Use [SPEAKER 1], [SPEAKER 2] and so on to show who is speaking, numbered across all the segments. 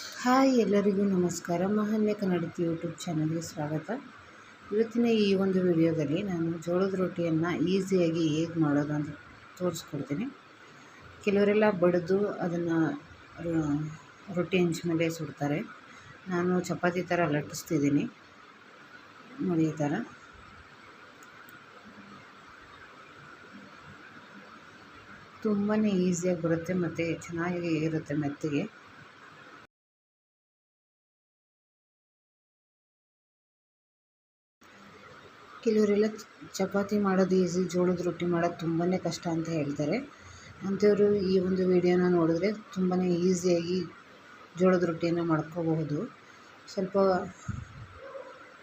[SPEAKER 1] Hi ಎಲ್ಲರಿಗೂ ನಮಸ್ಕಾರ. ಮಹಾನ್ಯ ಕನ್ನಡತಿ YouTube ಚಾನಲ್ಗೆ ಸ್ವಾಗತ. ಇವತ್ತಿನ ಈ ಒಂದು ವಿಡಿಯೋದಲ್ಲಿ ನಾನು ಜೋಳದ ರೊಟ್ಟಿಯನ್ನು ಈಸಿಯಾಗಿ ಹೇಗೆ ಮಾಡೋದು ಅಂತ ತೋರಿಸ್ಕೊಡ್ತೀನಿ. ಕೆಲವರೆಲ್ಲ ಬಡಿದು ಅದನ್ನು ರೊಟ್ಟಿ ಹೆಂಚು ಮೇಲೆ ಸುಡ್ತಾರೆ. ನಾನು ಚಪಾತಿ ಥರ ಲಟ್ಟಿಸ್ತಿದ್ದೀನಿ. ನೋಡಿ ಈ ಥರ. ತುಂಬಾ ಈಸಿಯಾಗಿ ಬರುತ್ತೆ ಮತ್ತು ಚೆನ್ನಾಗಿ ಇರುತ್ತೆ ಮೆತ್ತಗೆ. ಕೆಲವರೆಲ್ಲ ಚಪಾತಿ ಮಾಡೋದು ಈಸಿ, ಜೋಳದ ರೊಟ್ಟಿ ಮಾಡೋದು ತುಂಬಾ ಕಷ್ಟ ಅಂತ ಹೇಳ್ತಾರೆ. ಅಂಥವರು ಈ ಒಂದು ವಿಡಿಯೋನ ನೋಡಿದ್ರೆ ತುಂಬಾ ಈಸಿಯಾಗಿ ಜೋಳದ ರೊಟ್ಟಿಯನ್ನು ಮಾಡ್ಕೋಬಹುದು. ಸ್ವಲ್ಪ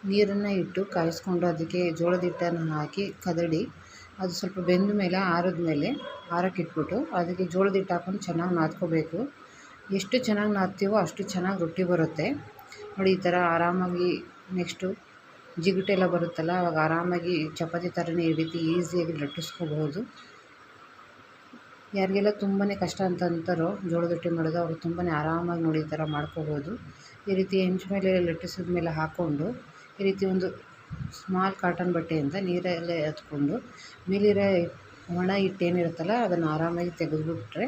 [SPEAKER 1] ನೀರನ್ನು ಇಟ್ಟು ಕಾಯಿಸ್ಕೊಂಡು ಅದಕ್ಕೆ ಜೋಳದ ಹಿಟ್ಟನ್ನು ಹಾಕಿ ಕದಡಿ. ಅದು ಸ್ವಲ್ಪ ಬೆಂದ ಮೇಲೆ, ಆರಿದ ಮೇಲೆ ಆರಕ್ಕೆ ಇಟ್ಬಿಟ್ಟು ಅದಕ್ಕೆ ಜೋಳದ ಹಿಟ್ಟು ಹಾಕೊಂಡು ಚೆನ್ನಾಗಿ ನಾದ್ಕೋಬೇಕು. ಎಷ್ಟು ಚೆನ್ನಾಗಿ ನಾದ್ತೀವೋ ಅಷ್ಟು ಚೆನ್ನಾಗಿ ರೊಟ್ಟಿ ಬರುತ್ತೆ. ನೋಡಿ ಈ ಥರ ಆರಾಮಾಗಿ ನೆಕ್ಸ್ಟು ಜಿಗುಟೆಲ್ಲ ಬರುತ್ತಲ್ಲ, ಅವಾಗ ಆರಾಮಾಗಿ ಚಪಾತಿ ಥರನೇ ಈ ರೀತಿ ಈಸಿಯಾಗಿ ಲಟ್ಟಿಸ್ಕೋಬಹುದು. ಯಾರಿಗೆಲ್ಲ ತುಂಬಾ ಕಷ್ಟ ಅಂತ ಅಂತಾರೋ ಜೋಳದ ರೊಟ್ಟಿ ಮಾಡೋದು ಅವರು ತುಂಬಾ ಆರಾಮಾಗಿ ನೋಡಿ ಈ ಥರ ಮಾಡ್ಕೋಬೋದು ಈ ರೀತಿ ಹೆಂಚು ಮೇಲೆ ಲಟ್ಟಿಸಿದ ಮೇಲೆ ಹಾಕ್ಕೊಂಡು ಈ ರೀತಿ ಒಂದು ಸ್ಮಾಲ್ ಕಾಟನ್ ಬಟ್ಟೆಯಿಂದ ನೀರಲ್ಲೇ ಹತ್ಕೊಂಡು ಮೇಲಿರೋ ಒಣ ಹಿಟ್ಟು ಏನಿರುತ್ತಲ್ಲ ಅದನ್ನು ಆರಾಮಾಗಿ ತೆಗೆದುಬಿಟ್ರೆ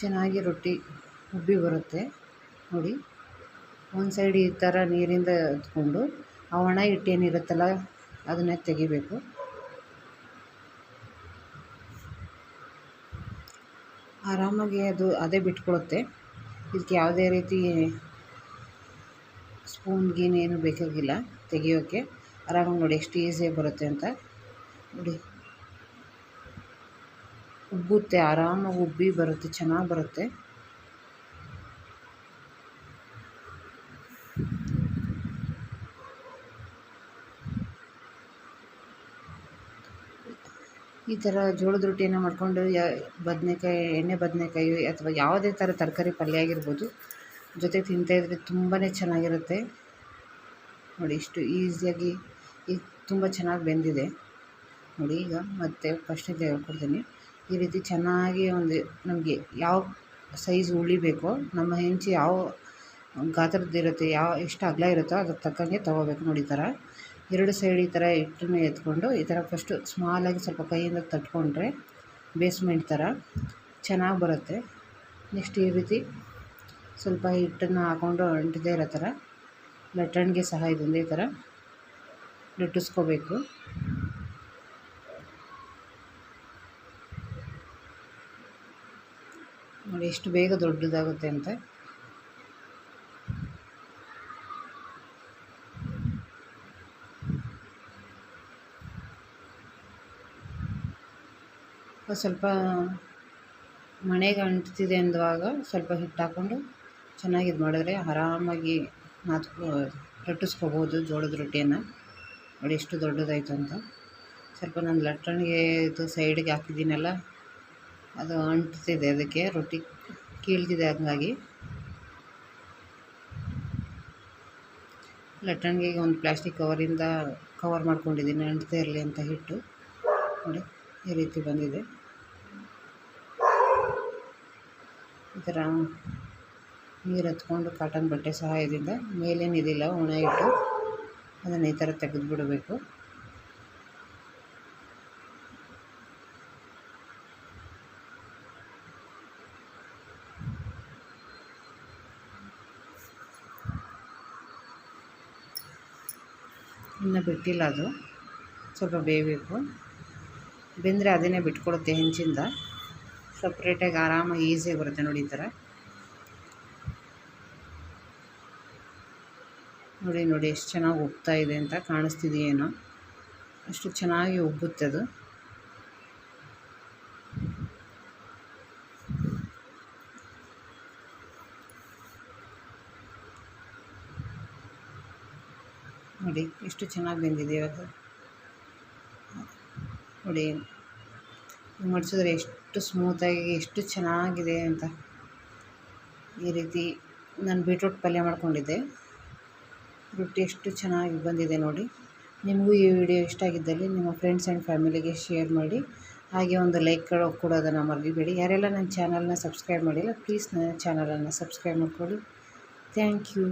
[SPEAKER 1] ಚೆನ್ನಾಗಿ ರೊಟ್ಟಿ ಉಬ್ಬಿ ಬರುತ್ತೆ. ನೋಡಿ. ಒಂದು ಸೈಡ್ ಈ ಥರ ನೀರಿಂದ ಎತ್ಕೊಂಡು ಆ ಒಣ ಹಿಟ್ಟೇನಿರುತ್ತಲ್ಲ ಅದನ್ನು ತೆಗಿಬೇಕು. ಆರಾಮಾಗಿ ಅದು ಅದೇ ಬಿಟ್ಕೊಳುತ್ತೆ. ಇದಕ್ಕೆ ಯಾವುದೇ ರೀತಿ ಸ್ಪೂನ್ ಗೀನ್ ಏನು ಬೇಕಾಗಿಲ್ಲ ತೆಗಿಯೋಕ್ಕೆ ಆರಾಮಾಗಿ ನೋಡಿ ಎಷ್ಟು ಈಸಿಯಾಗಿ ಬರುತ್ತೆ ಅಂತ. ನೋಡಿ. ಉಬ್ಬುತ್ತೆ, ಆರಾಮಾಗಿ ಉಬ್ಬಿ ಬರುತ್ತೆ, ಚೆನ್ನಾಗಿ ಬರುತ್ತೆ. ಈ ಥರ ಜೋಳದ ರೊಟ್ಟಿಯನ್ನು ಮಾಡಿಕೊಂಡು ಯಾ, ಬದನೇಕಾಯಿ, ಎಣ್ಣೆ ಬದನೇಕಾಯಿ ಅಥವಾ ಯಾವುದೇ ಥರ ತರಕಾರಿ ಪಲ್ಯ ಆಗಿರ್ಬೋದು, ಜೊತೆ ತಿಂತಾಯಿದ್ರೆ ತುಂಬಾ ಚೆನ್ನಾಗಿರುತ್ತೆ. ನೋಡಿ ಇಷ್ಟು ಈಸಿಯಾಗಿ ಈಗ ತುಂಬ ಚೆನ್ನಾಗಿ ಬೆಂದಿದೆ. ನೋಡಿ ಈಗ ಮತ್ತೆ ಫಸ್ಟಿಗೆ ಹೇಳ್ಕೊಡ್ತೀನಿ. ಈ ರೀತಿ ಚೆನ್ನಾಗಿ ಒಂದು ನಮಗೆ ಯಾವ ಸೈಜ್ ಉಳಿಬೇಕೋ, ನಮ್ಮ ಹೆಂಚು ಯಾವ ಗಾತ್ರದ್ದಿರುತ್ತೆ, ಯಾವ ಎಷ್ಟು ಅಗಲ ಇರುತ್ತೋ ಅದಕ್ಕೆ ತಕ್ಕಂಗೆ ತೊಗೋಬೇಕು ನೋಡಿ ಈ ಥರ. ಎರಡು ಸೈಡ್ ಈ ಥರ ಹಿಟ್ಟನ್ನು ಎತ್ಕೊಂಡು ಈ ಥರ ಫಸ್ಟು ಸ್ಮಾಲಾಗಿ ಸ್ವಲ್ಪ ಕೈಯಿಂದ ತಟ್ಕೊಂಡ್ರೆ ಬೇಸ್ಮೆಂಟ್ ಥರ ಚೆನ್ನಾಗಿ ಬರುತ್ತೆ. ನೆಕ್ಸ್ಟ್ ಈ ರೀತಿ ಸ್ವಲ್ಪ ಹಿಟ್ಟನ್ನು ಹಾಕ್ಕೊಂಡು ಅಂಟದೇ ಇರೋ ಥರ ಲಟ್ಟಣಿಗೆ ಸಹಾಯದಿಂದ ಈ ಥರ ಲಟ್ಟಿಸ್ಕೋಬೇಕು. ನೋಡಿ, ಎಷ್ಟು ಬೇಗ ದೊಡ್ಡದಾಗುತ್ತೆ ಅಂತ. ಸ್ವಲ್ಪ ಮಣೆಗೆ ಅಂಟ್ತಿದೆ ಅಂದವಾಗ ಸ್ವಲ್ಪ ಹಿಟ್ಟು ಹಾಕ್ಕೊಂಡು ಚೆನ್ನಾಗಿ ಇದು ಮಾಡಿದ್ರೆ ಆರಾಮಾಗಿ ನಾದ್ಕೊ ಲಟ್ಟಿಸ್ಕೋಬೋದು ಜೋಳದ ರೊಟ್ಟಿಯನ್ನು. ನೋಡಿ ಎಷ್ಟು ದೊಡ್ಡದಾಯಿತು ಅಂತ. ಸ್ವಲ್ಪ ನಾನು ಲಟ್ಟಣಿಗೆ ಇದು ಸೈಡಿಗೆ ಹಾಕಿದ್ದೀನಲ್ಲ, ಅದು ಅಂಟ್ತಿದೆ ಅದಕ್ಕೆ ರೊಟ್ಟಿ ಕೀಳ್ತಿದೆ ಹಂಗಾಗಿ. ಲಟ್ಟಣಿಗೆ ಒಂದು ಪ್ಲಾಸ್ಟಿಕ್ ಕವರಿಂದ ಕವರ್ ಮಾಡ್ಕೊಂಡಿದ್ದೀನಿ ಅಂಟದೇ ಇರಲಿ ಅಂತ ಹಿಟ್ಟು. ನೋಡಿ, ಈ ರೀತಿ ಬಂದಿದೆ. ಈ ಥರ ನೀರು ಹತ್ಕೊಂಡು ಕಾಟನ್ ಬಟ್ಟೆ ಸಹಾಯದಿಂದ ಮೇಲೇನಿದಿಲ್ಲ ಒಣ ಇಟ್ಟು ಅದನ್ನು ಈ ಥರ ತೆಗೆದು ಬಿಡಬೇಕು. ಇನ್ನು ಬಿಟ್ಟಿಲ್ಲ ಅದು. ಸ್ವಲ್ಪ ಬೇಯಬೇಕು. ಬೆಂದರೆ ಅದನ್ನೇ ಬಿಟ್ಕೊಡುತ್ತೆ ಹೆಂಚಿಂದ. ಸಪ್ರೇಟಾಗಿ ಆರಾಮಾಗಿ ಈಸಿಯಾಗಿ ಬರುತ್ತೆ ನೋಡಿ ಈ ಥರ. ನೋಡಿ ನೋಡಿ ಎಷ್ಟು ಚೆನ್ನಾಗಿ ಉಬ್ತಾ ಇದೆ ಅಂತ ಕಾಣಿಸ್ತಿದೆಯೇನೋ ಅಷ್ಟು ಚೆನ್ನಾಗಿ ಉಬ್ಬುತ್ತೆ ಅದು. ನೋಡಿ, ಎಷ್ಟು ಚೆನ್ನಾಗಿ ಬೆಂದಿದೆ ಅದು ನೋಡಿ ಮಡಿಸಿದ್ರೆ ಎಷ್ಟು ಸ್ಮೂತಾಗಿ ಎಷ್ಟು ಚೆನ್ನಾಗಿದೆ ಅಂತ ಈ ರೀತಿ ನಾನು ಬೀಟ್ರೂಟ್ ಪಲ್ಯ ಮಾಡ್ಕೊಂಡಿದ್ದೆ. ರೊಟ್ಟಿ ಎಷ್ಟು ಚೆನ್ನಾಗಿ ಬಂದಿದೆ ನೋಡಿ. ನಿಮಗೂ ಈ ವಿಡಿಯೋ ಇಷ್ಟ ಆಗಿದ್ದಲ್ಲಿ ನಿಮ್ಮ ಫ್ರೆಂಡ್ಸ್ ಆ್ಯಂಡ್ ಫ್ಯಾಮಿಲಿಗೆ ಶೇರ್ ಮಾಡಿ. ಹಾಗೆ ಒಂದು ಲೈಕ್ ಅದನ್ನು ಮರಿಬೇಡಿ. ಯಾರೆಲ್ಲ ನನ್ನ ಚಾನಲ್ನ ಸಬ್ಸ್ಕ್ರೈಬ್ ಮಾಡಿಲ್ಲ ಪ್ಲೀಸ್ ನನ್ನ ಚಾನಲನ್ನು ಸಬ್ಸ್ಕ್ರೈಬ್ ಮಾಡಿಕೊಳ್ಳಿ. Thank you